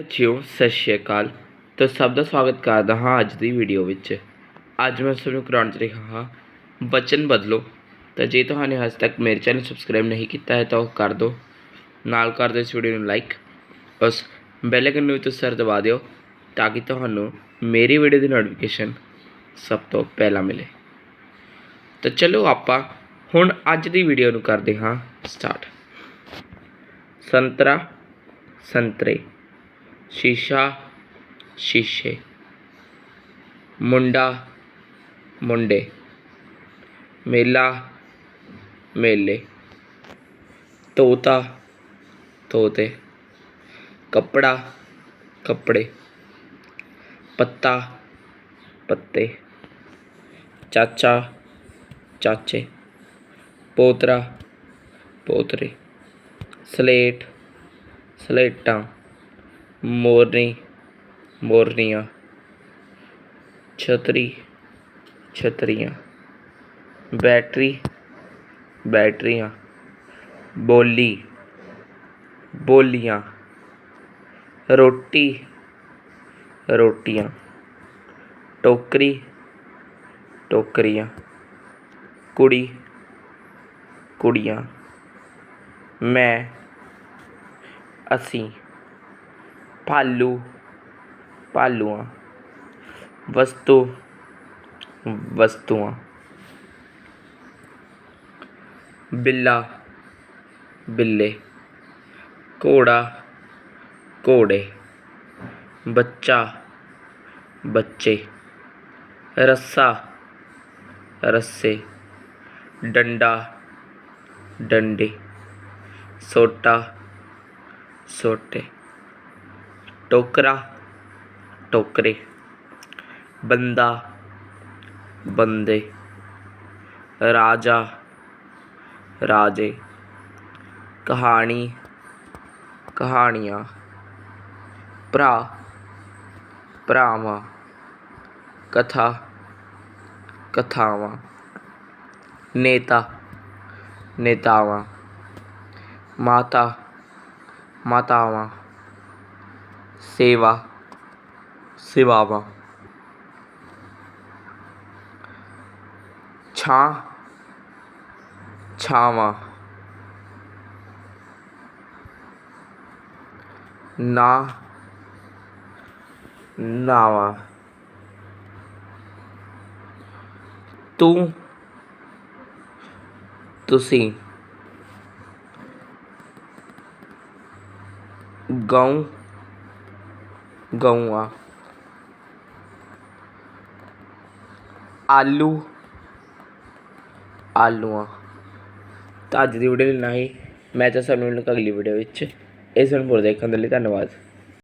ਬੱਚਿਓ ਸਤਿ ਸ਼੍ਰੀ ਅਕਾਲ। ਤਾਂ ਸਭ ਦਾ ਸਵਾਗਤ ਕਰਦਾ ਹਾਂ ਅੱਜ ਦੀ ਵੀਡੀਓ ਵਿੱਚ। ਅੱਜ ਮੈਂ ਤੁਹਾਨੂੰ ਕਰਾਉਣ ਚ ਰਿਹਾ ਹਾਂ ਬਚਨ ਬਦਲੋ। ਤਾਂ ਜੇ ਤੁਹਾਨੂੰ ਹਜੇ ਤੱਕ ਮੇਰੇ ਚੈਨਲ ਸਬਸਕ੍ਰਾਈਬ ਨਹੀਂ ਕੀਤਾ ਹੈ, ਤਾਂ ਉਹ ਕਰ ਦਿਓ। ਨਾਲ ਕਰ ਦਿਓ ਇਸ ਵੀਡੀਓ ਨੂੰ ਲਾਈਕ ਉਸ ਬੈਲ ਆਈਕਨ ਨੂੰ ਵੀ ਤੁਸੀਂ ਸਰ ਦਬਾ ਦਿਓ, ਤਾਂ ਕਿ ਤੁਹਾਨੂੰ ਮੇਰੀ ਵੀਡੀਓ ਦੀ ਨੋਟੀਫਿਕੇਸ਼ਨ ਸਭ ਤੋਂ ਪਹਿਲਾਂ ਮਿਲੇ। ਤਾਂ ਚਲੋ ਆਪਾਂ ਹੁਣ ਅੱਜ ਦੀ ਵੀਡੀਓ ਨੂੰ ਕਰਦੇ ਹਾਂ ਸਟਾਰਟ ਸੰਤਰਾ, ਸੰਤਰੇ। शीशा, शीशे। मुंडा, मुंडे। मेला, मेले। तोता, तोते। कपड़ा, कपड़े। पत्ता, पत्ते। चाचा, चाचे। पोतरा, पोतरे। स्लेट, स्लेटा। मोरनी, मोरनिया, छतरी, छतरियाँ, बैटरी, बैटरियाँ, बोली, बोलियाँ, रोटी, रोटियाँ, टोकरी, टोकरियाँ, कुड़ी, कुड़ियाँ, मैं, असी। भालू भालुआ वस्तु, वस्तुआ। बिल्ला, बिल्ले घोड़ा घोड़े बच्चा, बच्चे, रस्सा, रस्से, डंडा, डंडे, सोटा, सोटे। टोकरा, टोकरे, बंदा, बंदे, राजा, राजे, कहानी, कहानियाँ, प्रा भरावां कथा, कथाव, नेता, नेतावा, माता, मातावा। सेवा सेवावा। छा छावा। ना नावा। तू तुसी। गाँव ਗਊਆਂ। ਆਲੂ। ਆਲੂਆਂ। ਤਾਂ ਅੱਜ ਦੀ ਵੀਡੀਓ ਲਈ ਨਾ ਹੀ। ਮੈਂ ਤਾਂ ਸਾਨੂੰ ਅਗਲੀ ਵੀਡੀਓ ਵਿੱਚ। ਇਸ ਨੂੰ ਪੂਰਾ ਦੇਖਣ ਦੇ ਲਈ। ਧੰਨਵਾਦ।